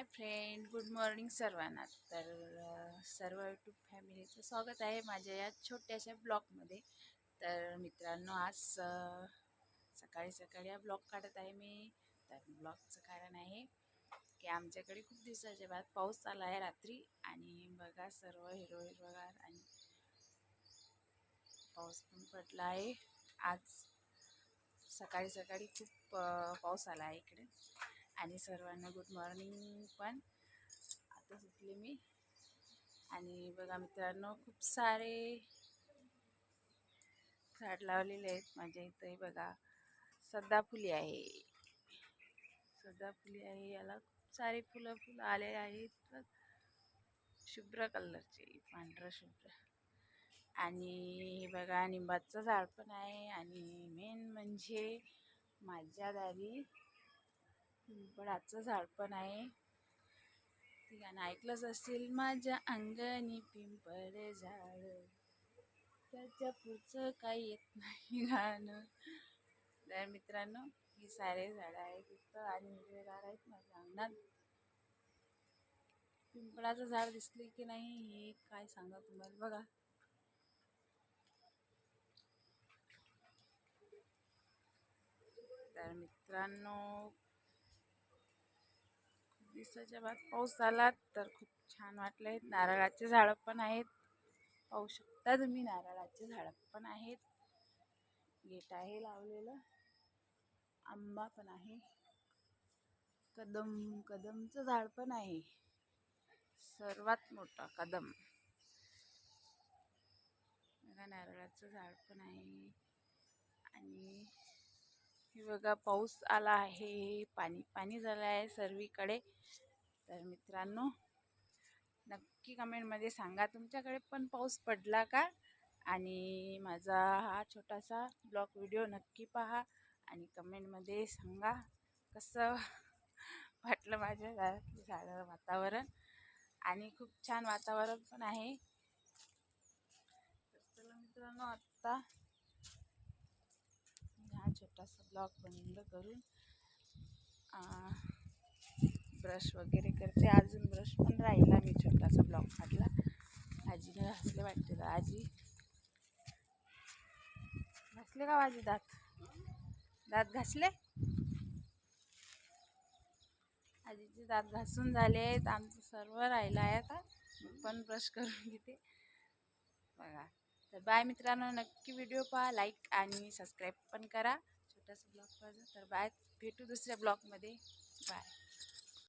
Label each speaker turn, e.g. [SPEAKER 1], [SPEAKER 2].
[SPEAKER 1] Hi friend good morning सर्वांना. तर सर्व यूट्यूब फॅमिलीचं स्वागत आहे माझ्या या छोट्याशा ब्लॉगमध्ये. तर मित्रांनो आज सकाळी सकाळी हा ब्लॉग काढत आहे मी. तर ब्लॉगचं कारण आहे की आमच्याकडे खूप दिवसाच्या बाद पाऊस आला आहे रात्री आणि बघा सर्व हिरो हिरवगार आणि पाऊस पण पडला आहे. आज सकाळी सकाळी खूप पाऊस आला आहे इकडे. आणि सर्वांना गुड मॉर्निंग पण. आता सुटले मी. आणि बघा मित्रांनो खूप सारे झाड लावलेले आहेत माझ्या इथंही बघा. सदाफुली आहे. सदाफुली आहे. याला खूप सारे फुलं फुलं आले आहेत. बघ. शुभ्र कलरचे पांढरं शुभ्र. आणि हे बघा निंबाचं झाड पण आहे. आणि मेन म्हणजे माझ्या दारी पिंपळाचं झाड पण आहे. ते गाणं ऐकलंच असेल माझ्या अंगणी पिंपळ झाड. त्याच्या पुढचं काही येत नाही गाणं. तर मित्रांनो ही सारे झाडं आहेत इथं आणि हिरवेगार आहेत माझ्या अंगणात. पिंपळाचं झाड दिसले की नाही हे काय सांगा तुम्हाला बघा. तर मित्रांनो दिवसाच्या बाद पाऊस झाला तर खूप छान वाटले नारळाचे झाडं पण आहेत. पाहू शकता तुम्ही नारळाचे झाडं पण आहेत. गेट आहे लावलेलं. आंबा पण आहे. कदम कदमचं झाड पण आहे. सर्वात मोठा कदम. नारळाचं झाड पण आहे. आणि हे बघा पाऊस आला आहे पाणी पाणी झालं आहे सर्वीकडे. तर मित्रांनो नक्की कमेंटमध्ये सांगा तुमच्याकडे पण पाऊस पडला का? आणि माझा हा छोटासा ब्लॉग व्हिडिओ नक्की पहा आणि कमेंटमध्ये सांगा कसं वाटलं माझ्या घरातलं झाडं वातावरण. आणि खूप छान वातावरण पण आहे. तर चला मित्रांनो आत्ता हा छोटासा ब्लॉग बंद करून ब्रश वगैरे करते. अजून ब्रश पण राहिला मी छोटासा ब्लॉग काढला आजीने घासले वाटते आजी घासले का हो माझे दात? दात घासले? आजीचे दात घासून झाले आहेत. आमचं सर्व राहिलं आहे आता. पण ब्रश करून घेते. बघा. तर बाय मित्रांनो नक्की व्हिडिओ पहा लाईक आणि सबस्क्राईब पण करा. छोटासा ब्लॉग पाहिजे तर बाय. भेटू दुसऱ्या ब्लॉगमध्ये बाय.